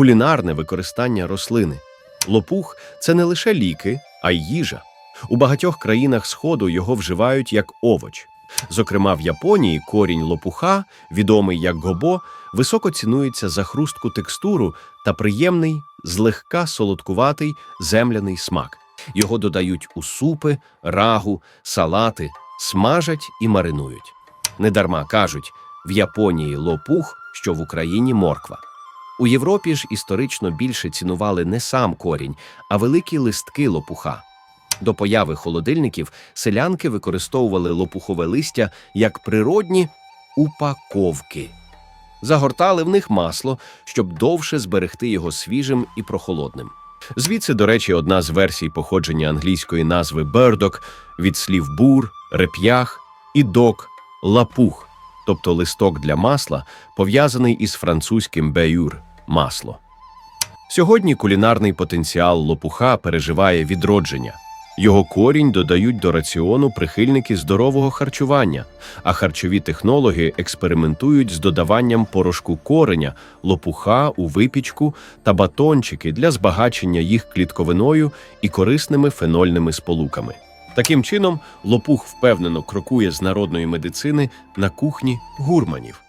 кулінарне використання рослини. Лопух це не лише ліки, а й їжа. У багатьох країнах Сходу його вживають як овоч. Зокрема, в Японії корінь лопуха, відомий як гобо, високо цінується за хрустку текстуру та приємний, злегка солодкуватий земляний смак. Його додають у супи, рагу, салати, смажать і маринують. Недарма кажуть, в Японії лопух, що в Україні морква. У Європі ж історично більше цінували не сам корінь, а великі листки лопуха. До появи холодильників селянки використовували лопухове листя як природні упаковки. Загортали в них масло, щоб довше зберегти його свіжим і прохолодним. Звідси, до речі, одна з версій походження англійської назви «бердок» від слів бур, реп'ях і док лапух, тобто листок для масла, пов'язаний із французьким беюр масло. Сьогодні кулінарний потенціал лопуха переживає відродження. Його корінь додають до раціону прихильники здорового харчування, а харчові технологи експериментують з додаванням порошку кореня, лопуха у випічку та батончики для збагачення їх клітковиною і корисними фенольними сполуками. Таким чином, лопух впевнено крокує з народної медицини на кухні гурманів.